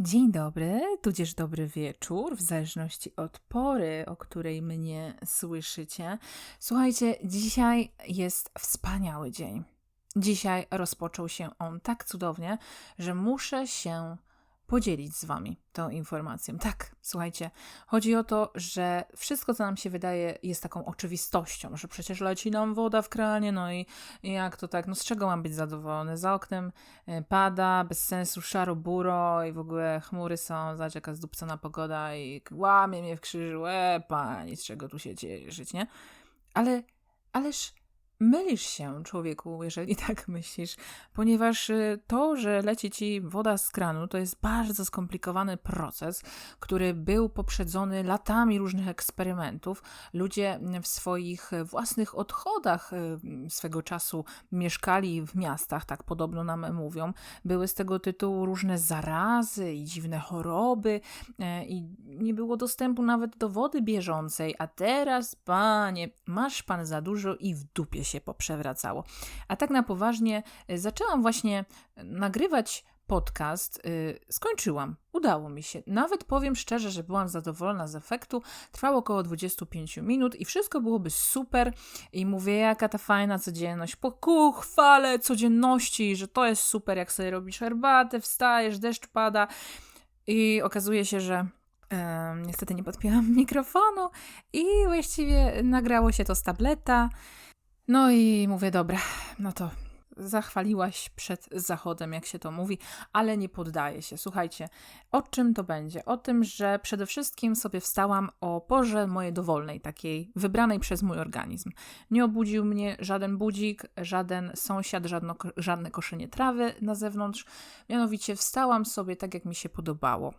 Dzień dobry, tudzież dobry wieczór, w zależności od pory, o której mnie słyszycie. Słuchajcie, dzisiaj jest wspaniały dzień. Dzisiaj rozpoczął się on tak cudownie, że muszę się podzielić z Wami tą informacją. Tak, słuchajcie, chodzi o to, że wszystko, co nam się wydaje, jest taką oczywistością, że przecież leci nam woda w kranie, no i jak to tak, no z czego mam być zadowolony? Za oknem e, pada, bez sensu szaro buro i w ogóle chmury są, zobacz jaka zdupcona pogoda i łamie mnie w krzyżu, e, pani, z czego tu się cieszyć, nie? Ale, ależ Mylisz się, człowieku, jeżeli tak myślisz, ponieważ y, to, że leci ci woda z kranu, to jest bardzo skomplikowany proces, który był poprzedzony latami różnych eksperymentów. Ludzie w swoich własnych odchodach y, swego czasu mieszkali w miastach, tak podobno nam mówią. Były z tego tytułu różne zarazy i dziwne choroby, e, i nie było dostępu nawet do wody bieżącej. A teraz, panie, masz pan za dużo i w dupie się poprzewracało. A tak na poważnie y, zaczęłam właśnie nagrywać podcast. Y, skończyłam. Udało mi się. Nawet powiem szczerze, że byłam zadowolona z efektu. Trwało około 25 minut i wszystko byłoby super. I mówię, jaka ta fajna codzienność. Po ku chwale codzienności, że to jest super, jak sobie robisz herbatę, wstajesz, deszcz pada. I okazuje się, że niestety nie podpięłam mikrofonu i właściwie nagrało się to z tableta. No i mówię, dobra, no to zachwaliłaś przed zachodem, jak się to mówi, ale nie poddaję się. Słuchajcie, o czym to będzie? O tym, że przede wszystkim sobie wstałam o porze mojej dowolnej, takiej wybranej przez mój organizm. Nie obudził mnie żaden budzik, żaden sąsiad, żadno, żadne koszenie trawy na zewnątrz. Mianowicie wstałam sobie tak, jak mi się podobało.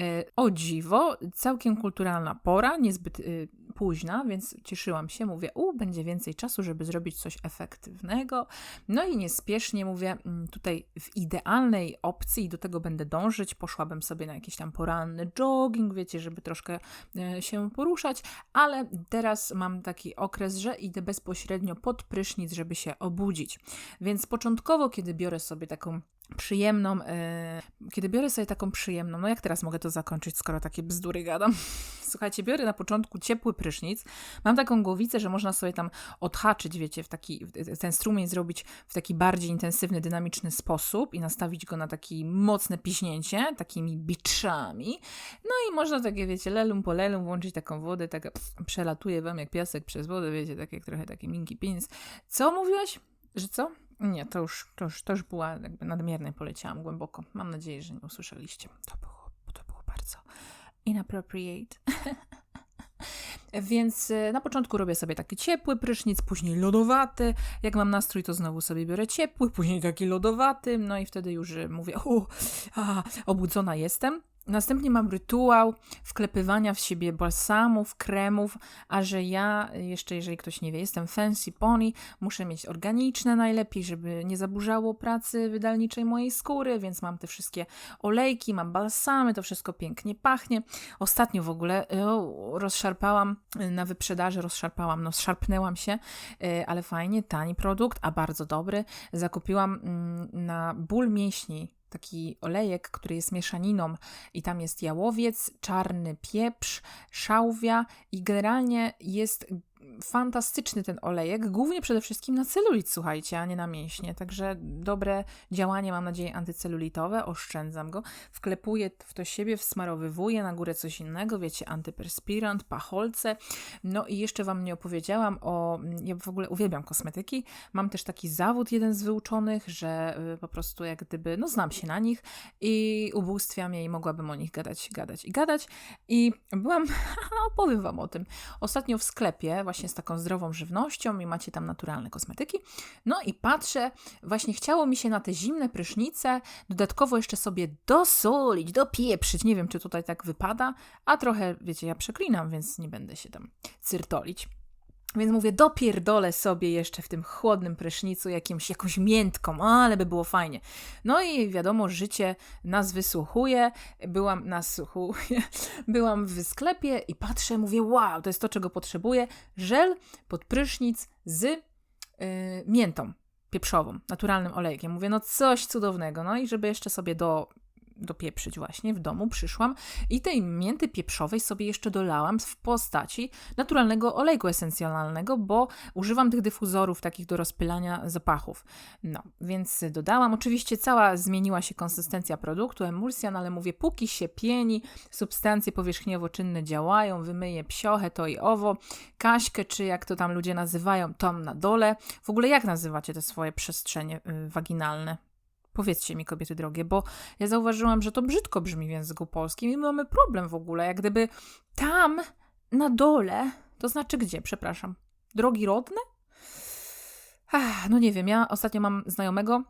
E, o dziwo, całkiem kulturalna pora, niezbyt y, późna, więc cieszyłam się. Mówię, u, będzie więcej czasu, żeby zrobić coś efektywnego. No i niespiesznie mówię, mm, tutaj w idealnej opcji, i do tego będę dążyć, poszłabym sobie na jakiś tam poranny jogging, wiecie, żeby troszkę e, się poruszać, ale teraz mam taki okres, że idę bezpośrednio pod prysznic, żeby się obudzić. Więc początkowo, kiedy biorę sobie taką przyjemną, yy, kiedy biorę sobie taką przyjemną, no jak teraz mogę to zakończyć, skoro takie bzdury gadam? Słuchajcie, biorę na początku ciepły prysznic, mam taką głowicę, że można sobie tam odhaczyć, wiecie, w taki, ten strumień zrobić w taki bardziej intensywny, dynamiczny sposób i nastawić go na takie mocne piśnięcie, takimi biczami. No i można takie, wiecie, lelum po lelum włączyć taką wodę, taka pff, przelatuje wam jak piasek przez wodę, wiecie, tak jak trochę taki minki pins. Co mówiłaś? Że co? Nie, to już, to już, to już była jakby nadmiernie poleciałam głęboko. Mam nadzieję, że nie usłyszeliście. To było, to było bardzo inappropriate. Więc e, na początku robię sobie taki ciepły prysznic, później lodowaty. Jak mam nastrój, to znowu sobie biorę ciepły, później taki lodowaty. No i wtedy już e, mówię, o, a, obudzona jestem. Następnie mam rytuał wklepywania w siebie balsamów, kremów, a że ja, jeszcze jeżeli ktoś nie wie, jestem fancy pony, muszę mieć organiczne najlepiej, żeby nie zaburzało pracy wydalniczej mojej skóry, więc mam te wszystkie olejki, mam balsamy, to wszystko pięknie pachnie. Ostatnio w ogóle o, rozszarpałam na wyprzedaży, rozszarpałam, no szarpnęłam się, e, ale fajnie, tani produkt, a bardzo dobry. Zakupiłam mm, na ból mięśni taki olejek, który jest mieszaniną i tam jest jałowiec, czarny pieprz, szałwia i generalnie jest fantastyczny ten olejek, głównie przede wszystkim na celulit, słuchajcie, a nie na mięśnie. Także dobre działanie, mam nadzieję, antycelulitowe, oszczędzam go, wklepuję w to siebie, wsmarowywuję na górę coś innego, wiecie, antyperspirant, pacholce. No i jeszcze Wam nie opowiedziałam o, ja w ogóle uwielbiam kosmetyki, mam też taki zawód, jeden z wyuczonych, że y, po prostu jak gdyby, no znam się na nich i ubóstwiam je i mogłabym o nich gadać, gadać i gadać. I byłam, opowiem Wam o tym, ostatnio w sklepie, właśnie z taką zdrową żywnością i macie tam naturalne kosmetyki. No i patrzę, właśnie chciało mi się na te zimne prysznice dodatkowo jeszcze sobie dosolić, dopieprzyć. Nie wiem, czy tutaj tak wypada, a trochę, wiecie, ja przeklinam, więc nie będę się tam cyrtolić. Więc mówię, dopierdolę sobie jeszcze w tym chłodnym prysznicu jakimś, jakąś miętką, ale by było fajnie. No i wiadomo, życie nas wysłuchuje. Byłam, nasłuchuje. Byłam w sklepie i patrzę, mówię, wow, to jest to, czego potrzebuję. Żel pod prysznic z yy, miętą pieprzową, naturalnym olejkiem. Mówię, no coś cudownego. No i żeby jeszcze sobie do dopieprzyć właśnie w domu, przyszłam i tej mięty pieprzowej sobie jeszcze dolałam w postaci naturalnego olejku esencjonalnego, bo używam tych dyfuzorów takich do rozpylania zapachów. No, więc dodałam. Oczywiście cała zmieniła się konsystencja produktu, emulsja, no ale mówię, póki się pieni, substancje powierzchniowo-czynne działają, wymyję psiochę, to i owo, kaśkę, czy jak to tam ludzie nazywają, tom na dole. W ogóle jak nazywacie te swoje przestrzenie y, waginalne? Powiedzcie mi, kobiety drogie, bo ja zauważyłam, że to brzydko brzmi w języku polskim i my mamy problem w ogóle. Jak gdyby tam na dole, to znaczy gdzie, przepraszam, drogi rodne? Ach, no nie wiem, ja ostatnio mam znajomego,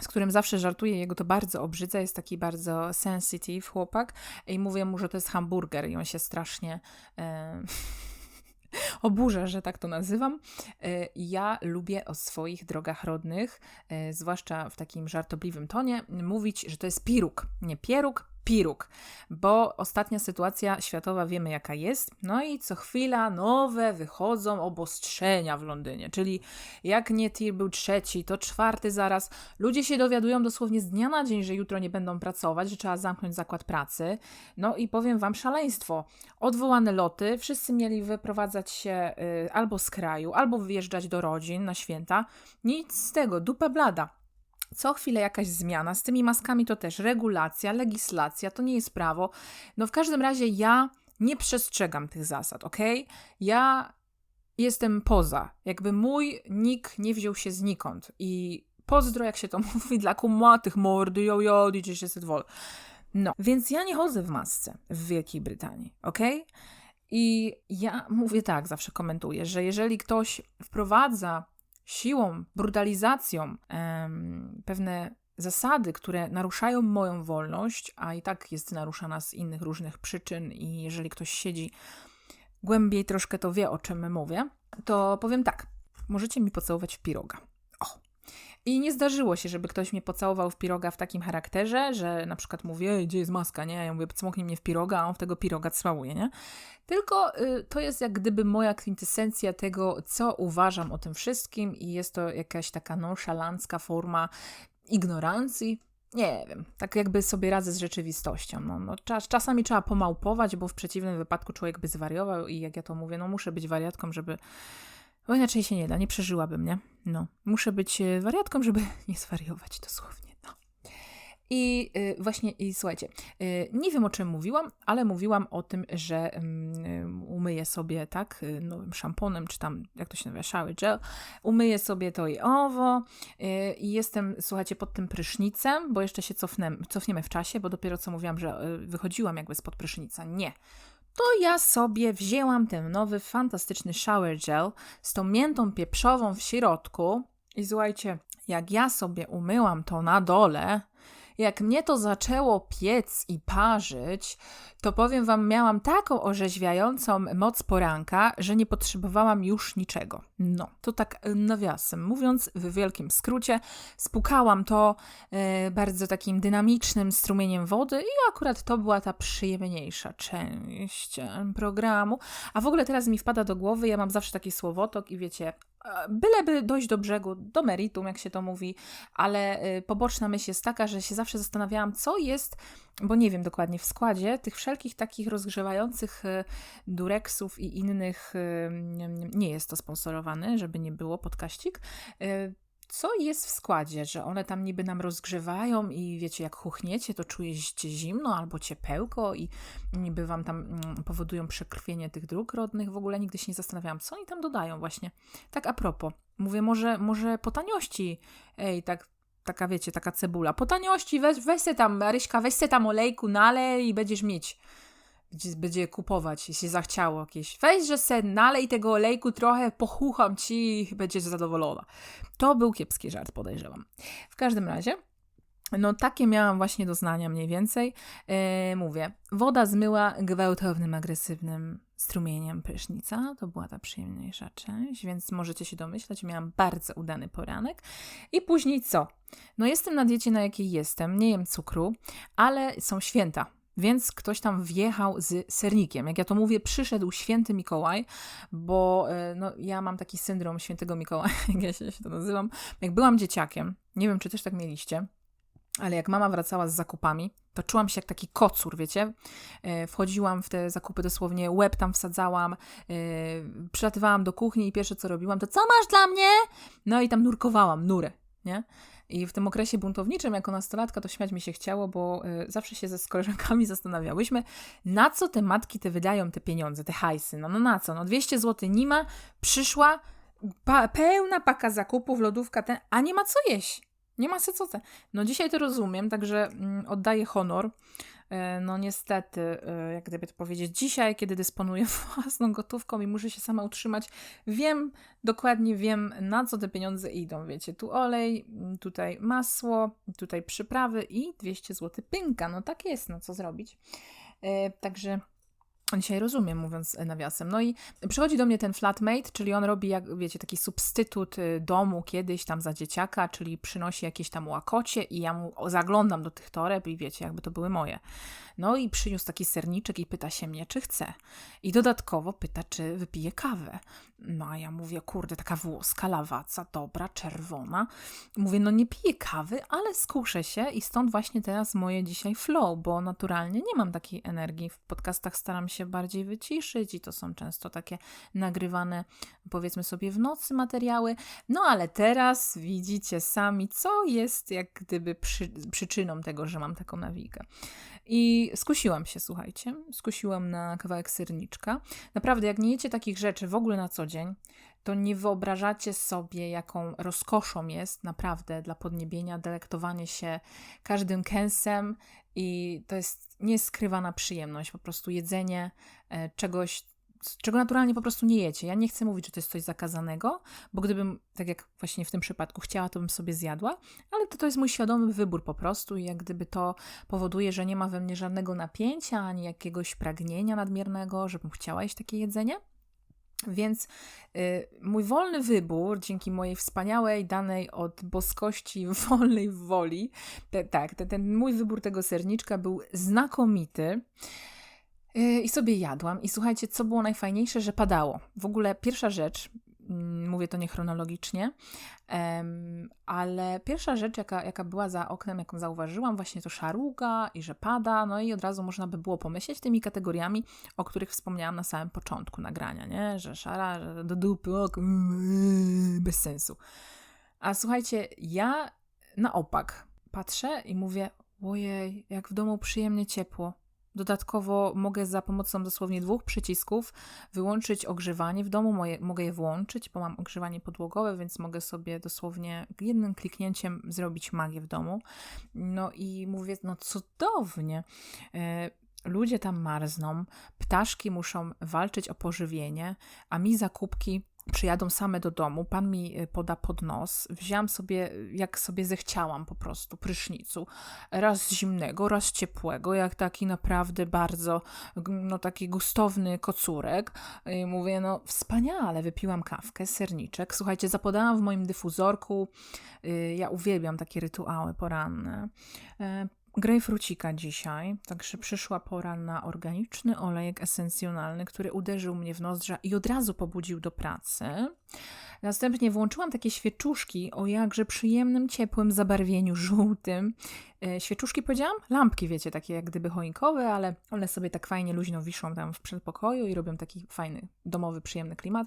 z którym zawsze żartuję, jego to bardzo obrzydza, jest taki bardzo sensitive chłopak i mówię mu, że to jest hamburger i on się strasznie... E oburza, że tak to nazywam. E, ja lubię o swoich drogach rodnych, e, zwłaszcza w takim żartobliwym tonie, mówić, że to jest piruk. Nie pieruk, piruk, bo ostatnia sytuacja światowa wiemy jaka jest, no i co chwila nowe wychodzą obostrzenia w Londynie, czyli jak nie tir był trzeci, to czwarty zaraz. Ludzie się dowiadują dosłownie z dnia na dzień, że jutro nie będą pracować, że trzeba zamknąć zakład pracy. No i powiem wam szaleństwo. Odwołane loty, wszyscy mieli wyprowadzać się y, albo z kraju, albo wyjeżdżać do rodzin na święta. Nic z tego, dupa blada co chwilę jakaś zmiana. Z tymi maskami to też regulacja, legislacja, to nie jest prawo. No w każdym razie ja nie przestrzegam tych zasad, ok? Ja jestem poza. Jakby mój nick nie wziął się znikąd. I pozdro, jak się to mówi, dla kumatych mordy, jo, jo, DJ się wol. No, więc ja nie chodzę w masce w Wielkiej Brytanii, ok? I ja mówię tak, zawsze komentuję, że jeżeli ktoś wprowadza siłą, brutalizacją em, pewne zasady, które naruszają moją wolność, a i tak jest naruszana z innych różnych przyczyn, i jeżeli ktoś siedzi głębiej troszkę, to wie o czym mówię, to powiem tak: możecie mi pocałować w piroga. I nie zdarzyło się, żeby ktoś mnie pocałował w piroga w takim charakterze, że na przykład mówię, gdzie jest maska, nie? Ja mówię, cmoknij mnie w piroga, a on w tego piroga całuje, nie? Tylko y, to jest jak gdyby moja kwintesencja tego, co uważam o tym wszystkim i jest to jakaś taka nonszalancka forma ignorancji, nie wiem, tak jakby sobie radzę z rzeczywistością. No, no, czas, czasami trzeba pomałpować, bo w przeciwnym wypadku człowiek by zwariował i jak ja to mówię, no muszę być wariatką, żeby bo inaczej się nie da, nie przeżyłabym, nie? No, muszę być e, wariatką, żeby nie zwariować dosłownie, no. I y, właśnie, i słuchajcie, y, nie wiem o czym mówiłam, ale mówiłam o tym, że y, umyję sobie, tak, nowym szamponem, czy tam, jak to się nazywa, shower gel, umyję sobie to i owo i jestem, słuchajcie, pod tym prysznicem, bo jeszcze się cofnę, cofniemy w czasie, bo dopiero co mówiłam, że wychodziłam jakby spod prysznica. Nie to ja sobie wzięłam ten nowy, fantastyczny shower gel z tą miętą pieprzową w środku i słuchajcie, jak ja sobie umyłam to na dole, jak mnie to zaczęło piec i parzyć, to powiem Wam, miałam taką orzeźwiającą moc poranka, że nie potrzebowałam już niczego. No, to tak nawiasem mówiąc, w wielkim skrócie, spukałam to e, bardzo takim dynamicznym strumieniem wody i akurat to była ta przyjemniejsza część programu. A w ogóle teraz mi wpada do głowy, ja mam zawsze taki słowotok i wiecie, byleby dojść do brzegu, do meritum, jak się to mówi, ale y, poboczna myśl jest taka, że się zawsze zastanawiałam, co jest, bo nie wiem dokładnie, w składzie tych wszelkich takich rozgrzewających y, dureksów i innych, y, nie jest to sponsorowane, żeby nie było podkaścik, co jest w składzie, że one tam niby nam rozgrzewają i wiecie, jak chuchniecie, to czujecie zimno albo ciepełko i niby wam tam mm, powodują przekrwienie tych dróg rodnych. W ogóle nigdy się nie zastanawiałam, co oni tam dodają właśnie. Tak a propos, mówię, może, może po taniości, ej, tak taka wiecie, taka cebula. Po taniości weź, weź se tam, Maryśka, weź se tam olejku, nalej i będziesz mieć będzie kupować, jeśli zachciało jakieś. Weź, że sen, nalej tego olejku trochę, pochucham ci i będziesz zadowolona. To był kiepski żart, podejrzewam. W każdym razie, no takie miałam właśnie doznania mniej więcej. Yy, mówię, woda zmyła gwałtownym, agresywnym strumieniem prysznica. To była ta przyjemniejsza część, więc możecie się domyślać, miałam bardzo udany poranek. I później co? No jestem na diecie, na jakiej jestem, nie jem cukru, ale są święta. Więc ktoś tam wjechał z sernikiem. Jak ja to mówię, przyszedł święty Mikołaj, bo e, no, ja mam taki syndrom świętego Mikołaja, jak ja się to nazywam. Jak byłam dzieciakiem, nie wiem, czy też tak mieliście, ale jak mama wracała z zakupami, to czułam się jak taki kocur, wiecie? E, wchodziłam w te zakupy dosłownie, łeb tam wsadzałam, yy, przylatywałam do kuchni i pierwsze co robiłam, to co masz dla mnie? No i tam nurkowałam, nurę, nie? I w tym okresie buntowniczym, jako nastolatka, to śmiać mi się chciało, bo y, zawsze się ze z koleżankami zastanawiałyśmy, na co te matki te wydają te pieniądze, te hajsy. No, no na co? No 200 zł nie ma, przyszła pa, pełna paka zakupów, lodówka, ten, a nie ma co jeść. Nie ma co te. No dzisiaj to rozumiem, także mm, oddaję honor. E, no niestety, e, jak gdyby to powiedzieć, dzisiaj, kiedy dysponuję własną gotówką i muszę się sama utrzymać, wiem, dokładnie wiem, na co te pieniądze idą. Wiecie, tu olej, tutaj masło, tutaj przyprawy i 200 zł pynka. No tak jest, no co zrobić. E, także Dzisiaj rozumiem, mówiąc nawiasem. No i przychodzi do mnie ten flatmate, czyli on robi, jak wiecie, taki substytut y, domu kiedyś tam za dzieciaka, czyli przynosi jakieś tam łakocie i ja mu zaglądam do tych toreb i wiecie, jakby to były moje. No i przyniósł taki serniczek i pyta się mnie, czy chce. I dodatkowo pyta, czy wypije kawę. No a ja mówię, kurde, taka włoska lawaca, dobra, czerwona. Mówię, no nie piję kawy, ale skuszę się i stąd właśnie teraz moje dzisiaj flow, bo naturalnie nie mam takiej energii. W podcastach staram się bardziej wyciszyć i to są często takie nagrywane, powiedzmy sobie, w nocy materiały. No ale teraz widzicie sami, co jest jak gdyby przy, przyczyną tego, że mam taką nawikę. I skusiłam się, słuchajcie, skusiłam na kawałek serniczka. Naprawdę, jak nie jecie takich rzeczy w ogóle na co dzień, to nie wyobrażacie sobie, jaką rozkoszą jest naprawdę dla podniebienia delektowanie się każdym kęsem i to jest nieskrywana przyjemność, po prostu jedzenie e, czegoś, czego naturalnie po prostu nie jecie. Ja nie chcę mówić, że to jest coś zakazanego, bo gdybym, tak jak właśnie w tym przypadku chciała, to bym sobie zjadła, ale to, to jest mój świadomy wybór po prostu i jak gdyby to powoduje, że nie ma we mnie żadnego napięcia, ani jakiegoś pragnienia nadmiernego, żebym chciała jeść takie jedzenie. Więc y, mój wolny wybór, dzięki mojej wspaniałej, danej od boskości wolnej woli, te, tak, te, ten mój wybór tego serniczka był znakomity. Y, I sobie jadłam. I słuchajcie, co było najfajniejsze, że padało. W ogóle pierwsza rzecz, mówię to niechronologicznie, ale pierwsza rzecz, jaka, jaka była za oknem, jaką zauważyłam, właśnie to szaruga i że pada, no i od razu można by było pomyśleć tymi kategoriami, o których wspomniałam na samym początku nagrania, nie? Że szara, że do dupy, ok, bez sensu. A słuchajcie, ja na opak patrzę i mówię, ojej, jak w domu przyjemnie ciepło Dodatkowo mogę za pomocą dosłownie dwóch przycisków wyłączyć ogrzewanie w domu. Moje, mogę je włączyć, bo mam ogrzewanie podłogowe, więc mogę sobie dosłownie jednym kliknięciem zrobić magię w domu. No i mówię, no cudownie. E, ludzie tam marzną, ptaszki muszą walczyć o pożywienie, a mi zakupki przyjadą same do domu, pan mi y, poda pod nos. Wzięłam sobie, jak sobie zechciałam po prostu, prysznicu. Raz zimnego, raz ciepłego, jak taki naprawdę bardzo, no taki gustowny kocurek. I mówię, no wspaniale, wypiłam kawkę, serniczek. Słuchajcie, zapodałam w moim dyfuzorku. Y, ja uwielbiam takie rytuały poranne e, grejpfrucika dzisiaj, także przyszła pora na organiczny olejek esencjonalny, który uderzył mnie w nozdrza i od razu pobudził do pracy. Następnie włączyłam takie świeczuszki o jakże przyjemnym, ciepłym zabarwieniu żółtym. E, świeczuszki powiedziałam? Lampki, wiecie, takie jak gdyby choinkowe, ale one sobie tak fajnie luźno wiszą tam w przedpokoju i robią taki fajny, domowy, przyjemny klimat.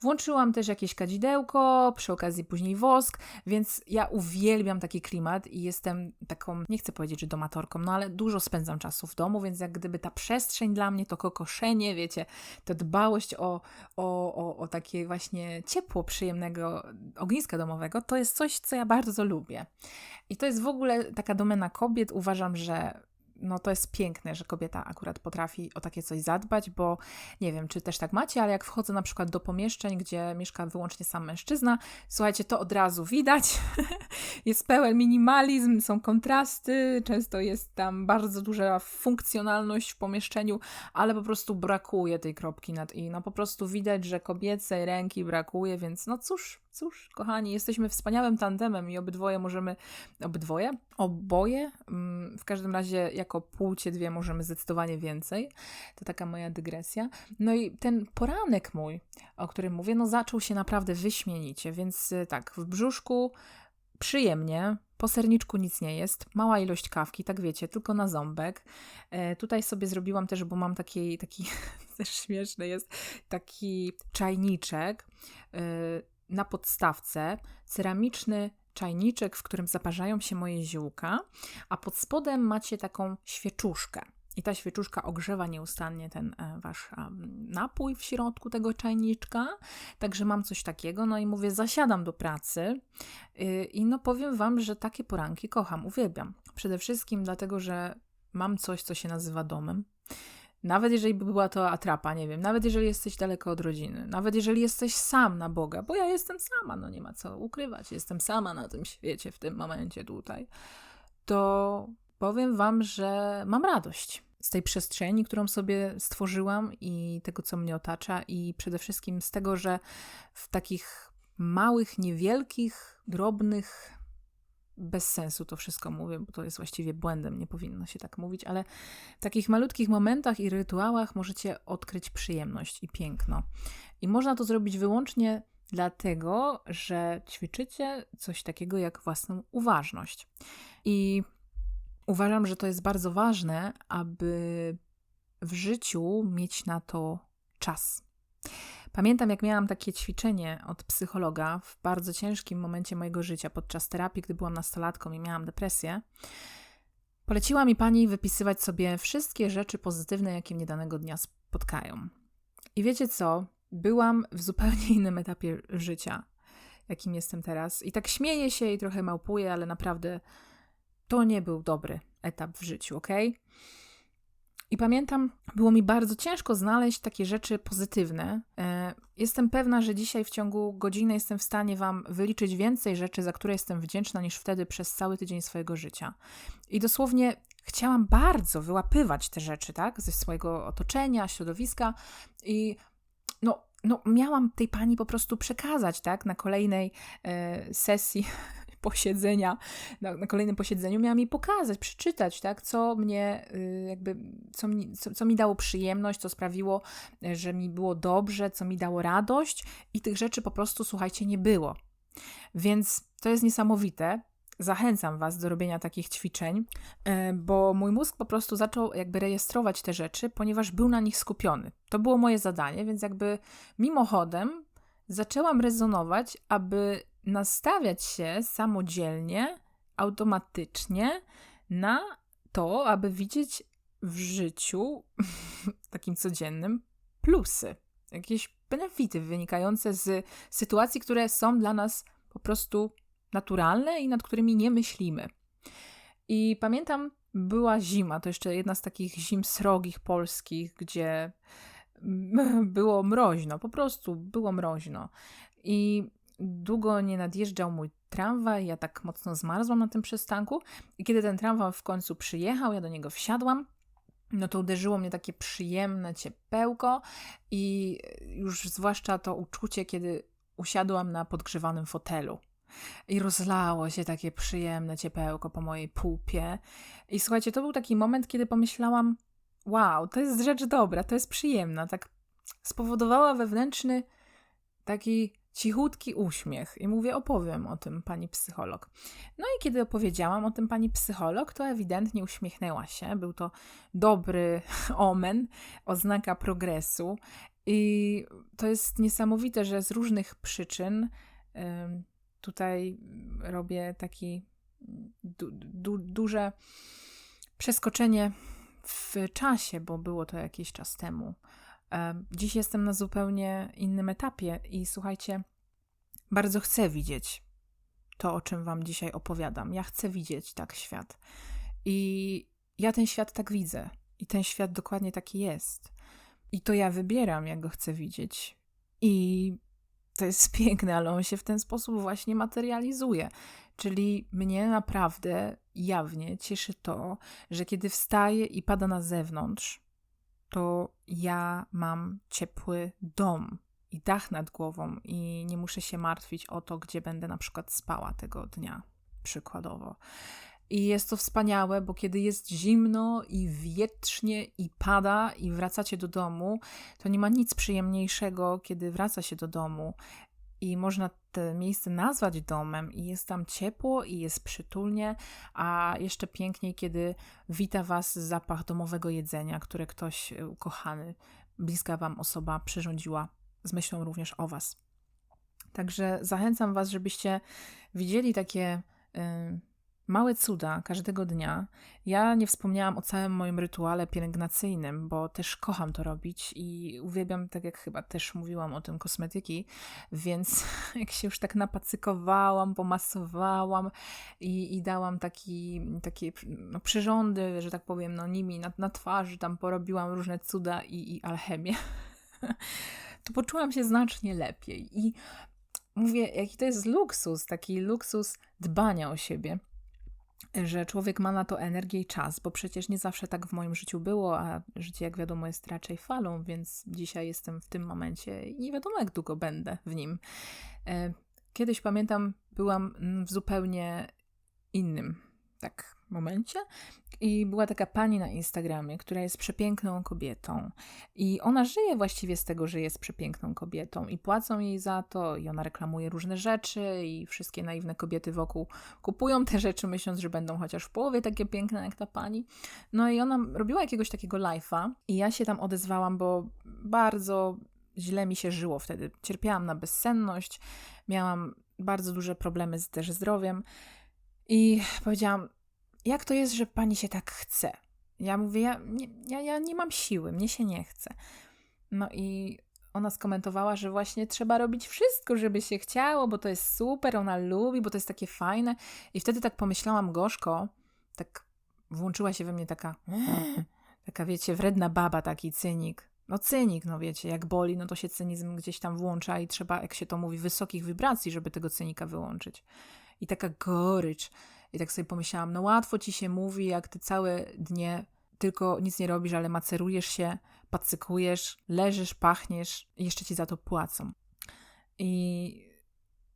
Włączyłam też jakieś kadzidełko, przy okazji później wosk, więc ja uwielbiam taki klimat i jestem taką, nie chcę powiedzieć, że domatorką, no ale dużo spędzam czasu w domu, więc jak gdyby ta przestrzeń dla mnie, to kokoszenie, wiecie, ta dbałość o, o, o, o takie właśnie ciepło przyjemnego ogniska domowego, to jest coś, co ja bardzo lubię. I to jest w ogóle taka domena kobiet. Uważam, że no to jest piękne, że kobieta akurat potrafi o takie coś zadbać, bo nie wiem, czy też tak macie, ale jak wchodzę na przykład do pomieszczeń, gdzie mieszka wyłącznie sam mężczyzna, słuchajcie, to od razu widać. jest pełen minimalizm, są kontrasty, często jest tam bardzo duża funkcjonalność w pomieszczeniu, ale po prostu brakuje tej kropki nad i. No po prostu widać, że kobiecej ręki brakuje, więc no cóż, Cóż, kochani, jesteśmy wspaniałym tandemem i obydwoje możemy, obydwoje? Oboje? Mm, w każdym razie jako płcie dwie możemy zdecydowanie więcej. To taka moja dygresja. No i ten poranek mój, o którym mówię, no zaczął się naprawdę wyśmienicie, więc y, tak, w brzuszku przyjemnie, Po serniczku nic nie jest, mała ilość kawki, tak wiecie, tylko na ząbek. E, tutaj sobie zrobiłam też, bo mam taki, taki też śmieszny jest, taki czajniczek e, na podstawce, ceramiczny czajniczek, w którym zaparzają się moje ziółka, a pod spodem macie taką świeczuszkę. I ta świeczuszka ogrzewa nieustannie ten e, wasz napój w środku tego czajniczka. Także mam coś takiego. No i mówię, zasiadam do pracy. Y, I no powiem wam, że takie poranki kocham, uwielbiam. Przede wszystkim dlatego, że mam coś, co się nazywa domem. Nawet jeżeli by była to atrapa, nie wiem, nawet jeżeli jesteś daleko od rodziny, nawet jeżeli jesteś sam na Boga, bo ja jestem sama, no nie ma co ukrywać, jestem sama na tym świecie w tym momencie tutaj, to powiem Wam, że mam radość z tej przestrzeni, którą sobie stworzyłam i tego, co mnie otacza, i przede wszystkim z tego, że w takich małych, niewielkich, drobnych, bez sensu to wszystko mówię, bo to jest właściwie błędem, nie powinno się tak mówić, ale w takich malutkich momentach i rytuałach możecie odkryć przyjemność i piękno. I można to zrobić wyłącznie dlatego, że ćwiczycie coś takiego jak własną uważność. I uważam, że to jest bardzo ważne, aby w życiu mieć na to czas. Pamiętam, jak miałam takie ćwiczenie od psychologa w bardzo ciężkim momencie mojego życia, podczas terapii, gdy byłam nastolatką i miałam depresję. Poleciła mi pani wypisywać sobie wszystkie rzeczy pozytywne, jakie mnie danego dnia spotkają. I wiecie co? Byłam w zupełnie innym etapie życia, jakim jestem teraz. I tak śmieję się i trochę małpuję, ale naprawdę to nie był dobry etap w życiu, ok? I pamiętam, było mi bardzo ciężko znaleźć takie rzeczy pozytywne. E, jestem pewna, że dzisiaj w ciągu godziny jestem w stanie Wam wyliczyć więcej rzeczy, za które jestem wdzięczna, niż wtedy przez cały tydzień swojego życia. I dosłownie chciałam bardzo wyłapywać te rzeczy, tak, ze swojego otoczenia, środowiska i no, no miałam tej pani po prostu przekazać, tak, na kolejnej e, sesji posiedzenia, na, na, kolejnym posiedzeniu miałam jej pokazać, przeczytać, tak, co mnie y, jakby, co mi, co, co mi dało przyjemność, co sprawiło, y, że mi było dobrze, co mi dało radość i tych rzeczy po prostu, słuchajcie, nie było. Więc to jest niesamowite. Zachęcam Was do robienia takich ćwiczeń, y, bo mój mózg po prostu zaczął jakby rejestrować te rzeczy, ponieważ był na nich skupiony. To było moje zadanie, więc jakby mimochodem zaczęłam rezonować, aby nastawiać się samodzielnie, automatycznie na to, aby widzieć w życiu takim codziennym plusy, jakieś benefity wynikające z sytuacji, które są dla nas po prostu naturalne i nad którymi nie myślimy. I pamiętam, była zima, to jeszcze jedna z takich zim srogich polskich, gdzie było mroźno, po prostu było mroźno. I długo nie nadjeżdżał mój tramwaj, ja tak mocno zmarzłam na tym przystanku. I kiedy ten tramwaj w końcu przyjechał, ja do niego wsiadłam, no to uderzyło mnie takie przyjemne ciepełko i już zwłaszcza to uczucie, kiedy usiadłam na podgrzewanym fotelu. I rozlało się takie przyjemne ciepełko po mojej pupie. I słuchajcie, to był taki moment, kiedy pomyślałam: Wow, to jest rzecz dobra, to jest przyjemna. Tak spowodowała wewnętrzny taki cichutki uśmiech i mówię, opowiem o tym pani psycholog. No i kiedy opowiedziałam o tym pani psycholog, to ewidentnie uśmiechnęła się. Był to dobry omen, oznaka progresu. I to jest niesamowite, że z różnych przyczyn tutaj robię taki du, du, duże przeskoczenie w czasie, bo było to jakiś czas temu. Dziś jestem na zupełnie innym etapie i słuchajcie, bardzo chcę widzieć to, o czym Wam dzisiaj opowiadam. Ja chcę widzieć tak świat. I ja ten świat tak widzę. I ten świat dokładnie taki jest. I to ja wybieram, jak go chcę widzieć. I to jest piękne, ale on się w ten sposób właśnie materializuje. Czyli mnie naprawdę jawnie cieszy to, że kiedy wstaje i pada na zewnątrz, to ja mam ciepły dom i dach nad głową i nie muszę się martwić o to, gdzie będę na przykład spała tego dnia, przykładowo. I jest to wspaniałe, bo kiedy jest zimno i wietrznie i pada i wracacie do domu, to nie ma nic przyjemniejszego, kiedy wraca się do domu i można to miejsce nazwać domem i jest tam ciepło i jest przytulnie, a jeszcze piękniej, kiedy wita Was zapach domowego jedzenia, które ktoś e, ukochany, bliska Wam osoba przyrządziła z myślą również o Was. Także zachęcam Was, żebyście widzieli takie y, małe cuda każdego dnia. Ja nie wspomniałam o całym moim rytuale pielęgnacyjnym, bo też kocham to robić i uwielbiam, tak jak chyba też mówiłam o tym, kosmetyki, więc jak się już tak napacykowałam, pomasowałam i, i dałam taki, takie no, przyrządy, że tak powiem, no nimi na, na twarzy, tam porobiłam różne cuda i, i alchemię, to poczułam się znacznie lepiej i mówię, jaki to jest luksus, taki luksus dbania o siebie że człowiek ma na to energię i czas, bo przecież nie zawsze tak w moim życiu było, a życie, jak wiadomo, jest raczej falą, więc dzisiaj jestem w tym momencie i nie wiadomo, jak długo będę w nim. E, kiedyś pamiętam, byłam w zupełnie innym, tak, momencie. I była taka pani na Instagramie, która jest przepiękną kobietą. I ona żyje właściwie z tego, że jest przepiękną kobietą. I płacą jej za to, i ona reklamuje różne rzeczy, i wszystkie naiwne kobiety wokół kupują te rzeczy, myśląc, że będą chociaż w połowie takie piękne jak ta pani. No i ona robiła jakiegoś takiego live'a, i ja się tam odezwałam, bo bardzo źle mi się żyło wtedy. Cierpiałam na bezsenność, miałam bardzo duże problemy z też zdrowiem. I powiedziałam, jak to jest, że pani się tak chce? Ja mówię, ja nie, ja, ja nie mam siły, mnie się nie chce. No i ona skomentowała, że właśnie trzeba robić wszystko, żeby się chciało, bo to jest super, ona lubi, bo to jest takie fajne. I wtedy tak pomyślałam gorzko, tak włączyła się we mnie taka, taka wiecie, wredna baba, taki cynik. No cynik, no wiecie, jak boli, no to się cynizm gdzieś tam włącza i trzeba, jak się to mówi, wysokich wibracji, żeby tego cynika wyłączyć. I taka gorycz. I tak sobie pomyślałam, no łatwo ci się mówi, jak ty całe dnie tylko nic nie robisz, ale macerujesz się, pacykujesz, leżysz, pachniesz i jeszcze ci za to płacą. I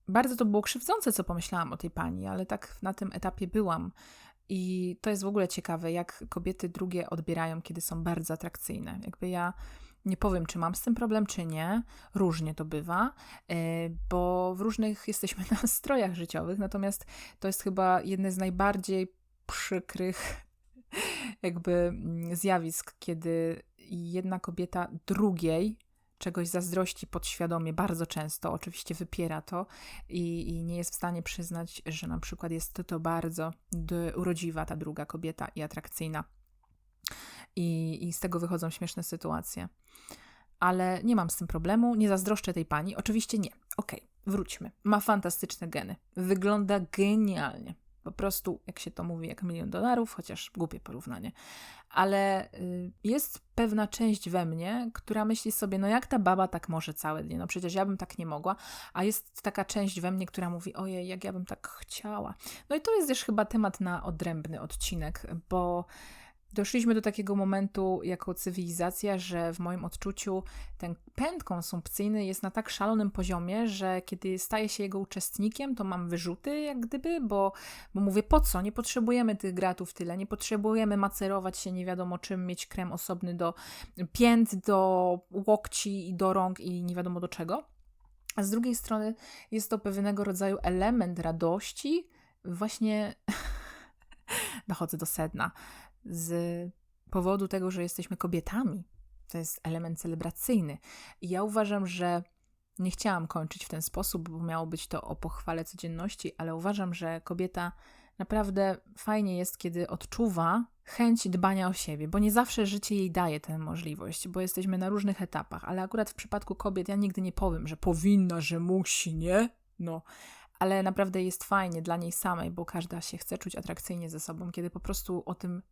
bardzo to było krzywdzące, co pomyślałam o tej pani, ale tak na tym etapie byłam. I to jest w ogóle ciekawe, jak kobiety drugie odbierają, kiedy są bardzo atrakcyjne. Jakby ja nie powiem, czy mam z tym problem, czy nie. Różnie to bywa, e, bo w różnych jesteśmy nastrojach życiowych, natomiast to jest chyba jedne z najbardziej przykrych jakby mm, zjawisk, kiedy jedna kobieta drugiej czegoś zazdrości podświadomie bardzo często, oczywiście wypiera to i, i, nie jest w stanie przyznać, że na przykład jest to, to bardzo urodziwa ta druga kobieta i atrakcyjna i, i z tego wychodzą śmieszne sytuacje. Ale nie mam z tym problemu, nie zazdroszczę tej pani. Oczywiście nie. Okej, okay, wróćmy. Ma fantastyczne geny. Wygląda genialnie. Po prostu, jak się to mówi, jak milion dolarów, chociaż głupie porównanie. Ale y, jest pewna część we mnie, która myśli sobie, no jak ta baba tak może całe dnie? No przecież ja bym tak nie mogła. A jest taka część we mnie, która mówi, ojej, jak ja bym tak chciała. No i to jest też chyba temat na odrębny odcinek, bo Doszliśmy do takiego momentu jako cywilizacja, że w moim odczuciu ten pęd konsumpcyjny jest na tak szalonym poziomie, że kiedy staję się jego uczestnikiem, to mam wyrzuty, jak gdyby, bo, bo mówię, po co? Nie potrzebujemy tych gratów tyle, nie potrzebujemy macerować się nie wiadomo czym, mieć krem osobny do pięt, do łokci i do rąk i nie wiadomo do czego. A z drugiej strony jest to pewnego rodzaju element radości, właśnie dochodzę do sedna z powodu tego, że jesteśmy kobietami. To jest element celebracyjny. I ja uważam, że nie chciałam kończyć w ten sposób, bo miało być to o pochwale codzienności, ale uważam, że kobieta naprawdę fajnie jest, kiedy odczuwa chęć dbania o siebie, bo nie zawsze życie jej daje tę możliwość, bo jesteśmy na różnych etapach, ale akurat w przypadku kobiet ja nigdy nie powiem, że powinna, że musi, nie? No, ale naprawdę jest fajnie dla niej samej, bo każda się chce czuć atrakcyjnie ze sobą, kiedy po prostu o tym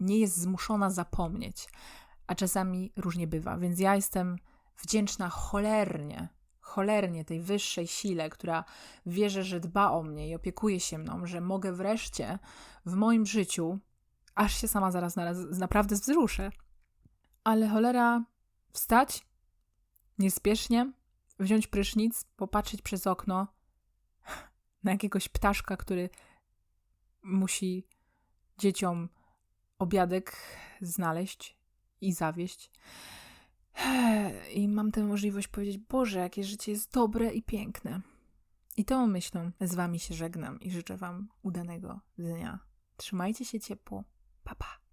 nie jest zmuszona zapomnieć, a czasami różnie bywa. Więc ja jestem wdzięczna cholernie, cholernie tej wyższej sile, która wierzy, że dba o mnie i opiekuje się mną, że mogę wreszcie w moim życiu, aż się sama zaraz naprawdę wzruszę, ale cholera, wstać, niespiesznie, wziąć prysznic, popatrzeć przez okno na jakiegoś ptaszka, który musi dzieciom obiadek znaleźć i zawieść. I mam tę możliwość powiedzieć: Boże, jakie życie jest dobre i piękne. I tą myślą z Wami się żegnam i życzę Wam udanego dnia. Trzymajcie się ciepło. Pa, pa.